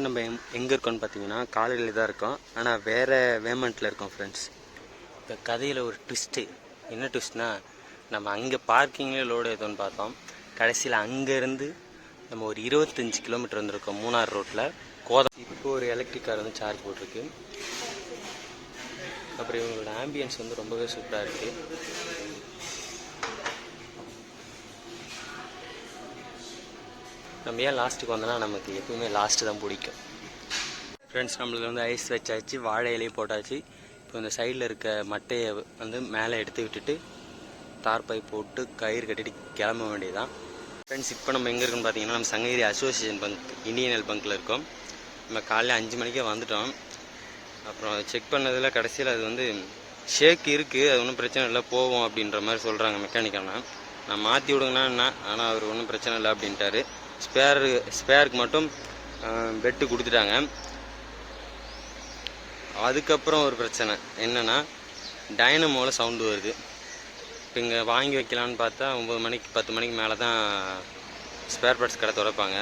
இப்போ நம்ம எங் எங்கே இருக்கோம்னு பார்த்தீங்கன்னா காலையில் தான் இருக்கோம். ஆனால் வேறு வேமெண்ட்டில் இருக்கோம் ஃப்ரெண்ட்ஸ் இந்த கதையில் ஒரு ட்விஸ்ட்டு என்ன ட்விஸ்ட்னா நம்ம அங்கே பார்க்கிங்லேயே லோடு ஏதோன்னு பார்த்தோம். கடைசியில் அங்கேருந்து நம்ம ஒரு இருபத்தஞ்சி கிலோமீட்டர் வந்திருக்கோம் மூணார் ரோட்டில் கோதம் இப்போ ஒரு எலக்ட்ரிக் கார் வந்து சார்ஜ் போட்டிருக்கு. அப்புறம் இவங்களோட ஆம்பியன்ஸ் வந்து ரொம்பவே சூப்பராக இருக்குது நம்ம ஏன் லாஸ்ட்டுக்கு வந்தோம்னா நமக்கு எப்பவுமே லாஸ்ட்டு தான் பிடிக்கும். ஃப்ரெண்ட்ஸ் நம்மளுக்கு வந்து ஐஸ் வச்சாச்சு வாழை இலையும் போட்டாச்சு. இப்போ இந்த சைடில் இருக்க மட்டையை வந்து மேலே எடுத்து விட்டுட்டு தார்பை போட்டு கயிறு கட்டிட்டு கிளம்ப வேண்டியதுதான். ஃப்ரெண்ட்ஸ் இப்போ நம்ம எங்கே இருக்குன்னு பார்த்தீங்கன்னா நம்ம Sankagiri association bunk Indian L பங்க்கில் இருக்கோம். நம்ம காலையில் அஞ்சு மணிக்கே வந்துட்டோம். அப்புறம் செக் பண்ணதில் கடைசியில் அது வந்து ஷேக் இருக்குது அது ஒன்றும் பிரச்சனை இல்லை போவோம் அப்படின்ற மாதிரி சொல்கிறாங்க மெக்கானிக்கெல்லாம் நான் மாற்றி விடுங்கண்ணா ஆனால் அவர் ஒன்றும் பிரச்சனை இல்லை அப்படின்ட்டாரு. ஸ்பேர் ஸ்பேருக்கு மட்டும் பெட்டு கொடுத்துட்டாங்க. அதுக்கப்புறம் ஒரு பிரச்சனை. என்னென்னா டைனமோவில் சவுண்டு வருது. இப்போ இங்கே வாங்கி வைக்கலான்னு பார்த்தா ஒம்பது மணிக்கு பத்து மணிக்கு மேலே தான் ஸ்பேர் பார்ட்ஸ் கடை திறப்பாங்க.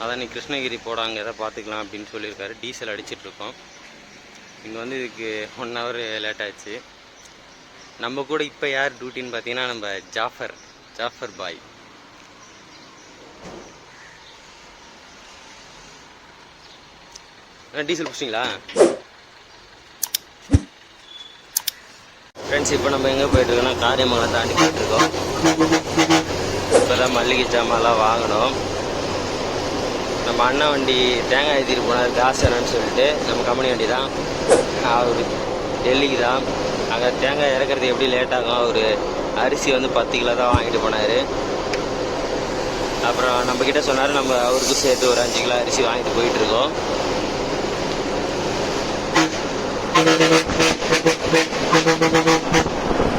அதான் நீ கிருஷ்ணகிரி போடாங்க எதாவது பார்த்துக்கலாம் அப்படின்னு சொல்லியிருக்காரு. டீசல் அடிச்சிட்ருக்கோம் இங்கே வந்து இதுக்கு ஒன் ஹவர் லேட் ஆச்சு நம்ம கூட இப்போ யார் டியூட்டின்னு பார்த்தீங்கன்னா நம்ம ஜாஃபர் ஜாஃபர் பாய். டீசல் பிடிச்சிங்களா? ஃப்ரெண்ட்ஸ் இப்போ நம்ம எங்கே போயிட்டுருக்கோம்னா காரியமங்கலம் தாண்டி போயிட்டுருக்கோம். இப்போ தான் மல்லிகை ஜாமான்லாம் வாங்கினோம் நம்ம அண்ணன் வண்டி தேங்காய் ஏற்றிட்டு போனார் காசு என்னன்னு சொல்லிட்டு நம்ம கம்பெனி வண்டி தான். அவர் டெல்லிக்கு தான். அங்கே தேங்காய் இறக்குறது எப்படி லேட் ஆகும்? அவர் அரிசி வந்து பத்து கிலோ தான் வாங்கிட்டு போனார். அப்புறம் நம்மக்கிட்ட சொன்னார் நம்ம அவருக்கும் சேர்த்து ஒரு அஞ்சு கிலோ அரிசி வாங்கிட்டு போயிட்டுருக்கோம். フフフフフフフフ。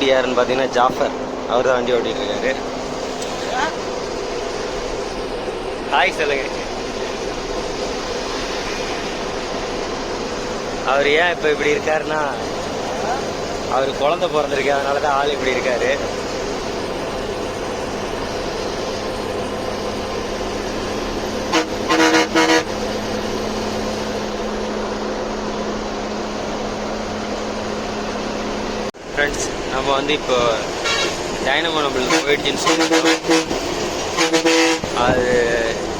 டியூட்டி யாருன்னு பார்த்தீங்கன்னா ஜாஃபர். அவர் தான் வண்டி ஓட்டிட்டு இருக்காரு ஹாய் சொல்லுங்க. அவர் ஏன் இப்போ இப்படி இருக்காருன்னா அவர் குழந்தை பிறந்திருக்கு அதனால தான் ஆள் இப்படி இருக்காரு. ஃப்ரெண்ட்ஸ் நம்ம வந்து இப்போ டைனமோ நம்மளுக்கு போயிடுச்சுன்னு சொல்லிட்டோம். அது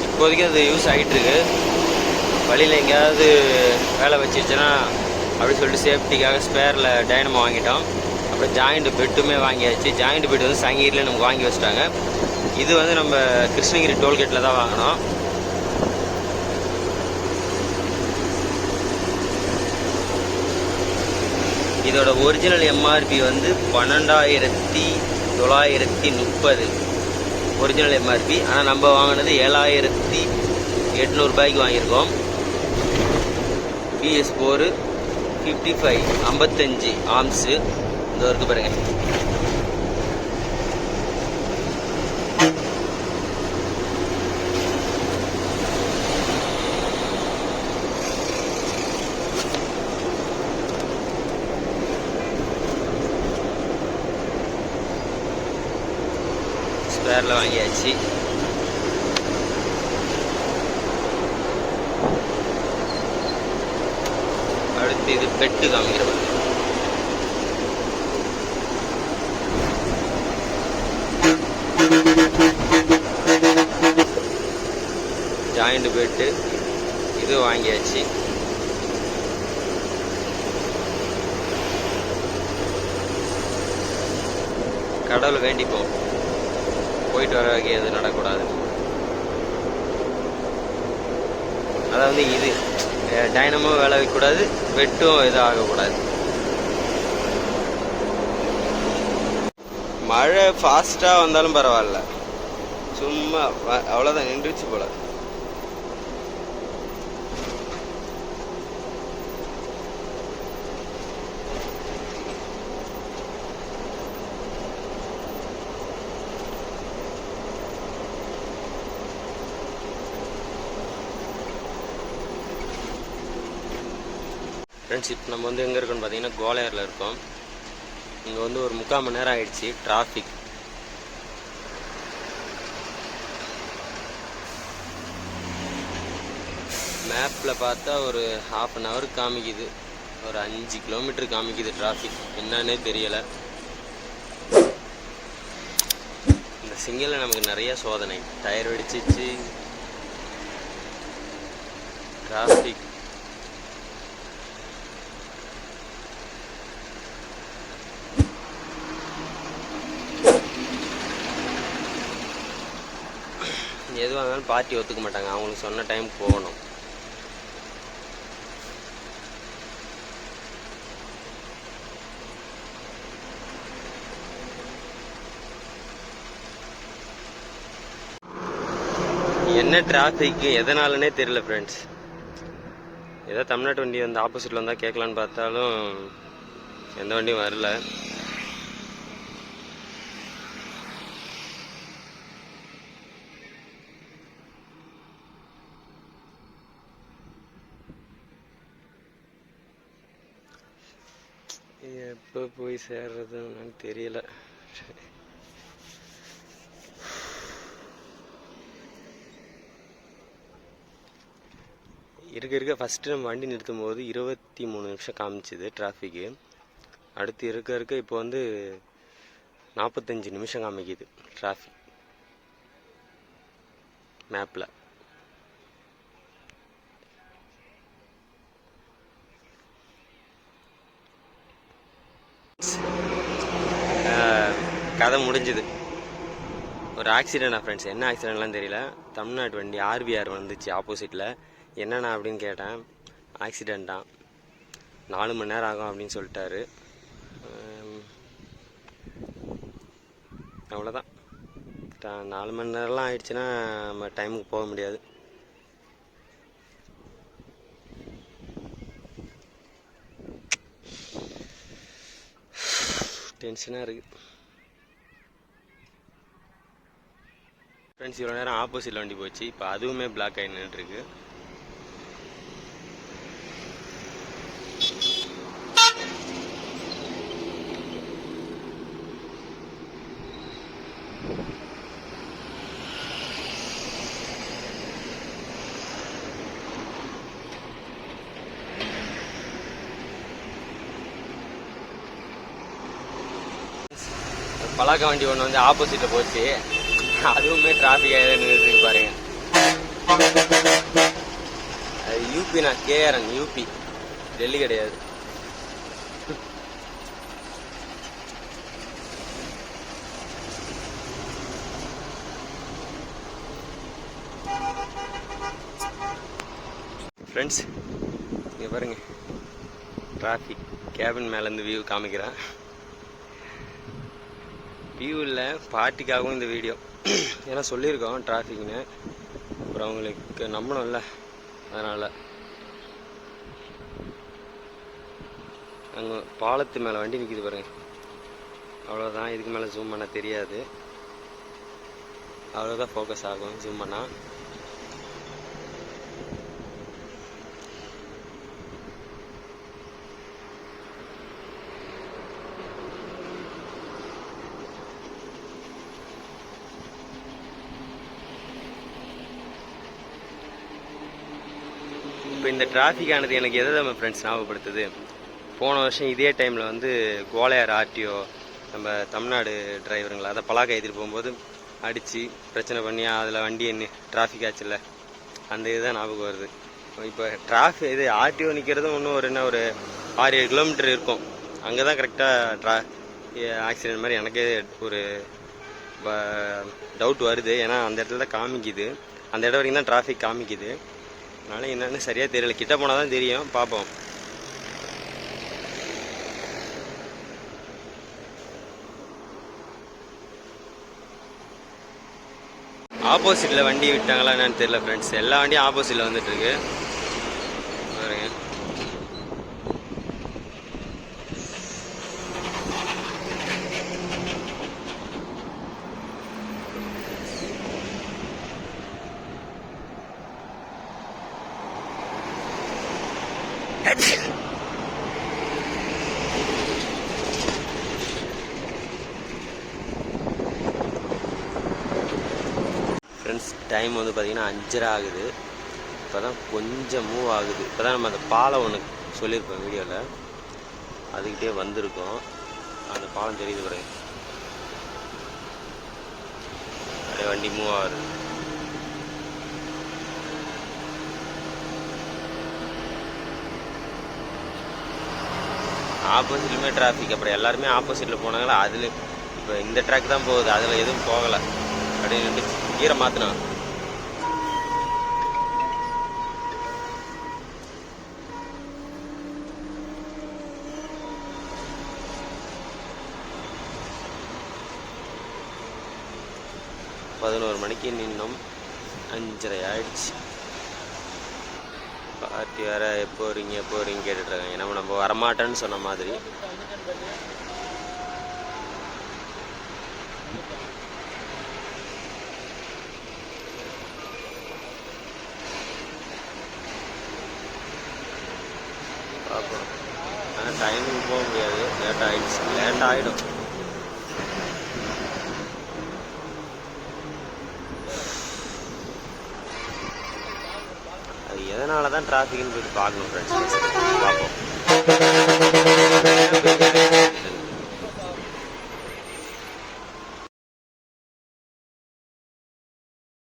இப்போதைக்கு அது யூஸ் ஆகிட்டுருக்கு வழியில் எங்கேயாவது வேலை வச்சிருச்சுன்னா அப்படி சொல்லிட்டு சேஃப்டிக்காக ஸ்பேரில் டைனமோ வாங்கிட்டோம். அப்புறம் ஜாயிண்ட் பெட்டுமே வாங்கியாச்சு. ஜாயிண்ட் பெட் வந்து சங்கீரில் நமக்கு வாங்கி வச்சிட்டாங்க. இது வந்து நம்ம கிருஷ்ணகிரி டோல்கேட்டில் தான் வாங்கினோம். இதோட ஒரிஜினல் எம்ஆர்பி வந்து பன்னெண்டாயிரத்தி தொள்ளாயிரத்தி முப்பது. ஒரிஜினல் எம்ஆர்பி ஆனால் நம்ம வாங்கினது ஏழாயிரத்தி எட்நூறுபாய்க்கு வாங்கியிருக்கோம். பிஎஸ் ஃபோரு ஃபிஃப்டி ஃபைவ் ஐம்பத்தஞ்சு ஆம்ஸு இந்த இருக்கு பாருங்கள் ஸ்பேரில் வாங்கியாச்சு. அடுத்து இது பெட்டு காமிக்கிறவங்க ஜாயிண்ட் பெட்டு இது வாங்கியாச்சு. கடவுள் வேண்டிப்போம். போயிட்டு வர வரைக்கும் எதுவும் நடக்கூடாது அதாவது இது டைனமோ வேலை வைக்கக்கூடாது வெட்டும் எதுவும் ஆகக்கூடாது. மழை ஃபாஸ்ட்டாக வந்தாலும் பரவாயில்ல. சும்மா அவ்வளோதான் நின்றுச்சு போல. ஃப்ரெண்ட்ஸ் இப்போ நம்ம வந்து எங்கே இருக்கோம்னு பார்த்தீங்கன்னா கோலையரில் இருக்கோம். இங்கே வந்து ஒரு முக்கால் மணி நேரம் ஆயிடுச்சு டிராஃபிக் மேப்பில் பார்த்தா ஒரு ஹாஃப் அன் ஹவர் காமிக்குது. ஒரு அஞ்சு கிலோமீட்டர் காமிக்குது டிராஃபிக் என்னன்னே தெரியலை. இந்த சிங்கிளில் நமக்கு நிறைய சோதனை. டயர் வெடிச்சிச்சு. டிராஃபிக் எதுவாக பார்ட்டி ஒத்துக்க மாட்டாங்க. அவங்களுக்கு சொன்ன டைம் போகணும். என்ன டிராஃபிக் எதனாலனே தெரியல ஃப்ரெண்ட்ஸ் ஏதோ தமிழ்நாட்டு வண்டி வந்து ஆப்போசிட்டில் வந்தால் கேட்கலான்னு பார்த்தாலும் எந்த வண்டியும் வரல. எப்போ போய் சேர்றதுன்னு தெரியல. இருக்க இருக்க ஃபஸ்ட்டு நம்ம வண்டி நிறுத்தும் போது இருபத்தி மூணு நிமிஷம் காமிச்சிது டிராஃபிக்கு அடுத்து இருக்க இருக்க இப்போ வந்து நாற்பத்தஞ்சு நிமிஷம் காமிக்குது டிராஃபிக் மேப்பில் கதை முடிஞ்சுது. ஒரு ஆக்சிடென்டா ஃப்ரெண்ட்ஸ் என்ன ஆக்சிடென்ட்லாம் தெரியல. தமிழ்நாட்டு வண்டி ஆர்பிஆர் வந்துச்சு ஆப்போசிட்டில் என்னண்ணா அப்படின்னு கேட்டேன். ஆக்சிடெண்ட்டா நாலு மணி நேரம் ஆகும் அப்படின்னு சொல்லிட்டாரு. அவ்வளோதான் நாலு மணி நேரம்லாம் ஆயிடுச்சுன்னா நம்ம டைமுக்கு போக முடியாது. டென்ஷனாக இருக்குது ஃப்ரெண்ட்ஸ் இவ்வளோ நேரம் ஆப்போசிட்டில் வண்டி போச்சு. இப்போ அதுவுமே பிளாக் ஆகி நின்றுருக்கு பலாக்க வண்டி ஒன்று வந்து ஆப்போசிட்டில் போச்சு. அதுவுமே டிராஃபிக் ஆகி நின்றுட்டு பாருங்க. அது யூபி நான் கேஆர்என் யூபி டெல்லி கிடையாது. ஃப்ரெண்ட்ஸ் இங்கே பாருங்க. டிராஃபிக் கேபின் மேலேருந்து வியூ காமிக்கிறேன். வியூ இல்லை பார்ட்டிக்காகவும் இந்த வீடியோ ஏன்னா சொல்லியிருக்கோம் டிராஃபிக்னு அப்புறம் அவங்களுக்கு நம்பணும்ல. அதனால். அங்கே பாலத்து மேலே வண்டி நிற்கிது பாருங்க. அவ்வளோதான் இதுக்கு மேலே ஜூம் பண்ண தெரியாது. அவ்வளோதான் ஃபோக்கஸ் ஆகும். ஜூம் பண்ணால் இப்போ இந்த டிராஃபிக் ஆனது எனக்கு எதை நம்ம ஃப்ரெண்ட்ஸ் ஞாபகப்படுத்துது? போன வருஷம் இதே டைமில் வந்து கோலையார் ஆர்டிஓ நம்ம தமிழ்நாடு டிரைவருங்களா அதை பலாக்கை ஏற்றிட்டு போகும்போது அடித்து பிரச்சனை பண்ணி அதில் வண்டி என்ன டிராஃபிக் ஆச்சுல்ல அந்த இதுதான் ஞாபகம் வருது. இப்போ டிராஃபிக் இது ஆர்டிஓ நிற்கிறதும் இன்னும் ஒரு என்ன ஒரு ஆறு ஏழு கிலோமீட்டர் இருக்கும். அங்கே தான் கரெக்டாக ட்ரா ஆக்சிடென்ட் மாதிரி எனக்கே ஒரு டவுட் வருது. ஏன்னா அந்த இடத்துல தான் காமிக்குது. அந்த இடம் வரைக்கும் தான் டிராஃபிக் காமிக்குது. அதனால என்னன்னு சரியா தெரியல. கிட்ட போனாதான் தெரியும். பாப்போம். ஆப்போசிட்ல வண்டி விட்டாங்களா என்னன்னு தெரியல ஃப்ரெண்ட்ஸ் எல்லா வண்டியும் ஆப்போசிட்ல வந்துட்டு இருக்கு. ஃப்ரெண்ட்ஸ் டைம் வந்து பார்த்திங்கன்னா அஞ்சரை ஆகுது. இப்போ தான் கொஞ்சம் மூவ் ஆகுது. இப்போ தான் நம்ம அந்த பாலம் ஒன்று சொல்லியிருப்போம் வீடியோவில் அதுக்கிட்டே வந்திருக்கோம். அந்த பாலம் தெரியுது பாருங்க. அப்படியே வண்டி மூவ் ஆகுது. ஆப்போசிட்லுமே டிராஃபிக் அப்புறம் எல்லாருமே ஆப்போசிட்டில் போனாங்களா? அதில் இப்போ இந்த ட்ராக் தான் போகுது. அதில் எதுவும் போகலை. அப்படியே கீரை மாத்தினா? பதினோரு மணிக்கு நின்னோம் அஞ்சரை ஆயிடுச்சு. பார்ட்டி வேற எப்போ வரீங்க எப்போ வரீங்க கேட்டுட்டு இருக்காங்க நம்ம நம்ம வரமாட்டேன்னு சொன்ன மாதிரி பார்ப்போம் ஆனால் போக முடியாது. லேட் ஆயிடுச்சு. லேட் ஆகிடும் அது எதனால தான் டிராஃபிக்னு போயிட்டு பார்க்கணும் ஃப்ரெண்ட்ஸ் பார்ப்போம்.